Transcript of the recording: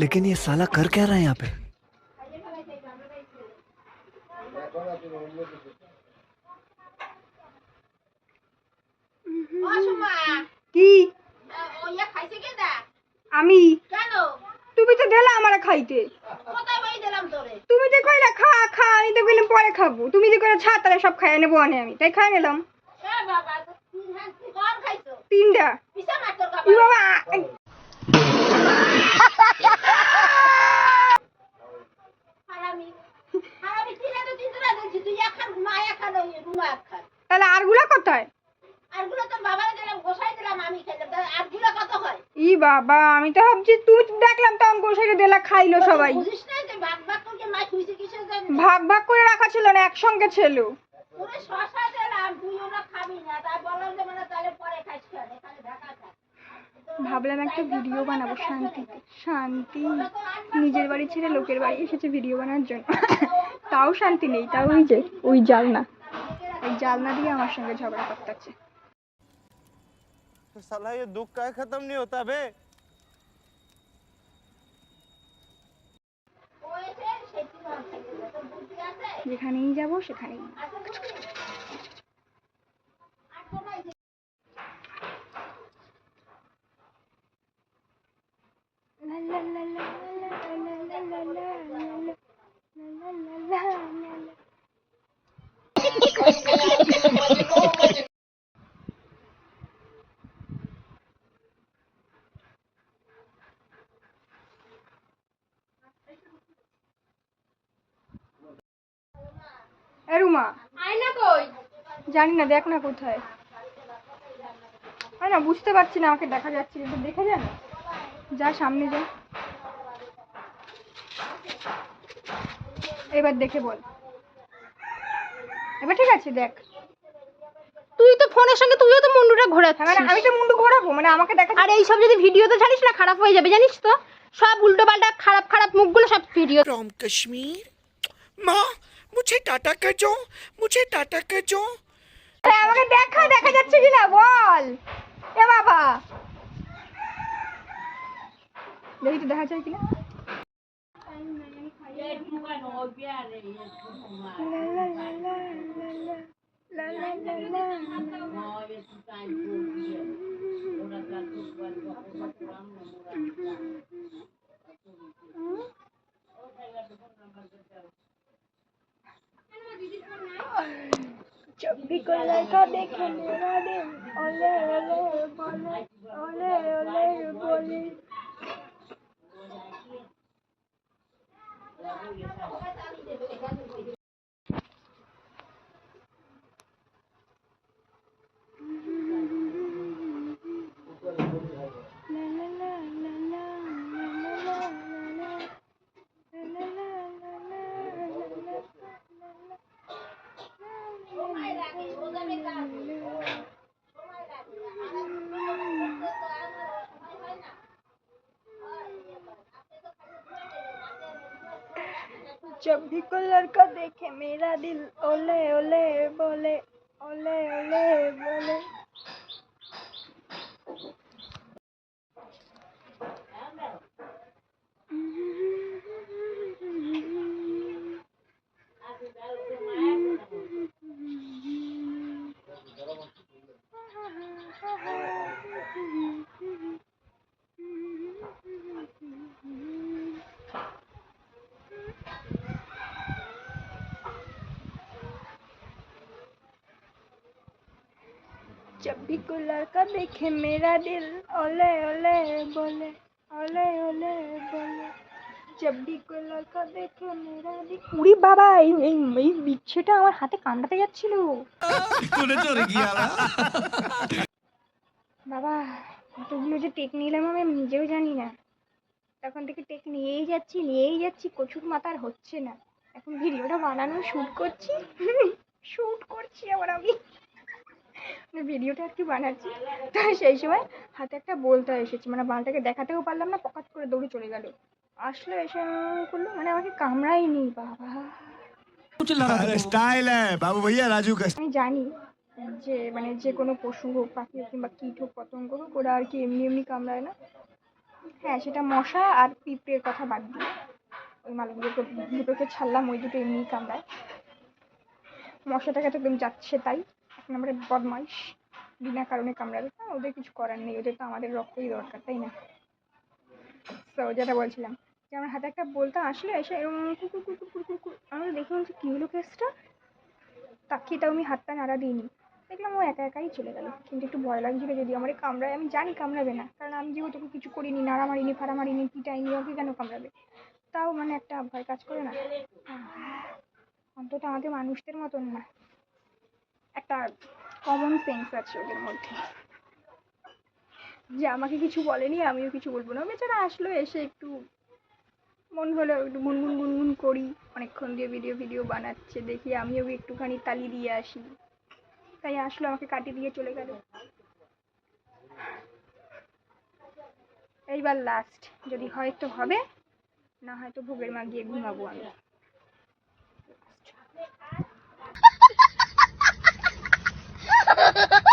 लेकिन ये साला कर क्या रहा है यहाँ पे অসমা কি ওইয়া খাইছে কেডা আমি কেন তুমি তো দিলা আমারে খাইতে কোথায় বাই দিলাম তোরে তুমি যে কইলা খা খা আমি তো কইলাম পরে খাবো তুমি যে কইলা ছা তাহলে সব খাই নেবো আনে আমি তাই খাই নিলাম এ বাবা তো তিন হাত কর খাইছো তিনটা পিছা মার তোর ই বাবা আমি তো ভাবছি তুই দেখলাম তখন গোসাইরে দিলা খাইলো সবাই। ভাগ ভাগ করে রাখা ছিল না একসঙ্গে ছিল। শশা দিলাম তুই ওরা খাবি না। তাই ভাবলাম একটা ভিডিও বানাবো শান্তিতে শান্তি নিজের বাড়ি ছেড়ে লোকের বাড়ি এসেছে ভিডিও বানানোর জন্য তাও শান্তি নেই তাও ওই যে ওই জালনা ওই জালনা দিয়ে আমার সঙ্গে ঝগড়া করতেছে तो साला ये दुख का खत्म नहीं होता बे ও এসে সেটি মার খাইছে তোর বুদ্ধি আছে যেখানেই যাব সেখানেই রুমা আয়না কই? জানি না দেখ না কোথায়। না বুঝতে পারছি না আমাকে দেখা যাচ্ছে কিন্তু দেখে যা না। যা সামনে যা। এবার দেখে বল। এবার ঠিক আছে দেখ। তুই তো ফোনের সঙ্গে তুইও তো মুন্ডুটা ঘোরাচ্ছিস। হ্যাঁ, মানে আমি তো মুন্ডু ঘোরাবো মানে আমাকে দেখা আর এই সব যদি ভিডিওতে ছাড়িস না খারাপ হয়ে যাবে জানিস তো? সব উল্টো পাল্টা খারাপ খারাপ মুখগুলো সব ভিডিও ফ্রম কাশ্মীর মা মুঝে টাটা কাজো মুঝে টাটা কাজো। আমাকে দেখা দেখা যাচ্ছে কিনা? বল। এ বাবা। দেখি তো দেখা যায় কিনা। ছবি করলে দেখে ওলে ওলে বলে ওলে जब भी कोई लड़का देखे मेरा दिल ओले ओले बोले ओले ओले बोले। जब भी कोई लड़का देखे मेरा दिल ओले ओले बोले ओले ओले बोले जब भी कोई लड़का देखे मेरा दिल উড়ি বাবা এই এই এই বিচ্ছেটা আমার হাতে কামড়াতে যাচ্ছিল বাবা কতগুলো যে টেক নিলাম আমি নিজেও জানি না তখন থেকে টেক নিয়েই যাচ্ছি নিয়েই যাচ্ছি কচুর মাথার হচ্ছে না এখন ভিডিওটা বানানো শ্যুট করছি শ্যুট করছি আবার আমি আমি ভিডিওটা আর কি বানাচ্ছি তো সেই সময় হাতে একটা বলতে এসেছি মানে বালটাকে দেখাতেও পারলাম না পকাত করে দৌড়ে চলে গেল। আসলে এসে করল মানে আমাকে কামড়ায়নি বাবা। স্টাইল বাবু ভাইয়া আমি জানি যে মানে যে কোনো পশু হোক পাখি হোক কিংবা কীট হোক পতঙ্গ হোক ওরা আর কি এমনি এমনি কামড়ায় না। হ্যাঁ সেটা মশা আর পিঁপড়ের কথা বাদ দিই ওই মালগুলোকে দুটোকে ছাড়লাম ওই দুটো এমনি কামড়ায়। মশাটাকে তো তুমি যাচ্ছে তাই। এক নম্বরে বদমাইশ। বিনা কারণে কামড়াবে। না ওদের কিছু করার নেই। ওদের তো আমাদের রক্তই দরকার, তাই না? তো যেটা বলছিলাম যে, আমার হাতে একটা বলতাম আসলে এসে এরকম কুকুর কুকুর কুকুর কুকুর, আমি দেখে বলছি কী হলো কেসটা? তাকিয়ে তাও আমি হাতটা নাড়া দিইনি। দেখলাম ও একা একাই চলে গেল। কিন্তু একটু ভয় লাগছিল যদি আমার কামড়ায়, আমি জানি কামড়াবে না। কারণ আমি যেহেতু কিছু করিনি নাড়া মারিনি ফাড়া মারিনি পিটাইনি, ওকে কেন কামড়াবে? তাও মানে একটা ভয় কাজ করে না। অন্তত আমাদের মানুষদের মতন না। একটা কমন সেন্স আছে ওদের মধ্যে। যে আমাকে কিছু বলেনি, আমিও কিছু বলব না। বেচারা আসলো, এসে একটু মন হলো একটু গুনগুন গুনগুন করি। অনেকক্ষণ দিয়ে ভিডিও ভিডিও বানাচ্ছে, দেখি আমিও একটুখানি তালি দিয়ে আসি। তাই আসলো, আমাকে কাটিয়ে দিয়ে চলে গেল। এইবার লাস্ট যদি হয় তো হবে, না হয়তো ভোগের মা গিয়ে ঘুমাবো আমি। ha ha ha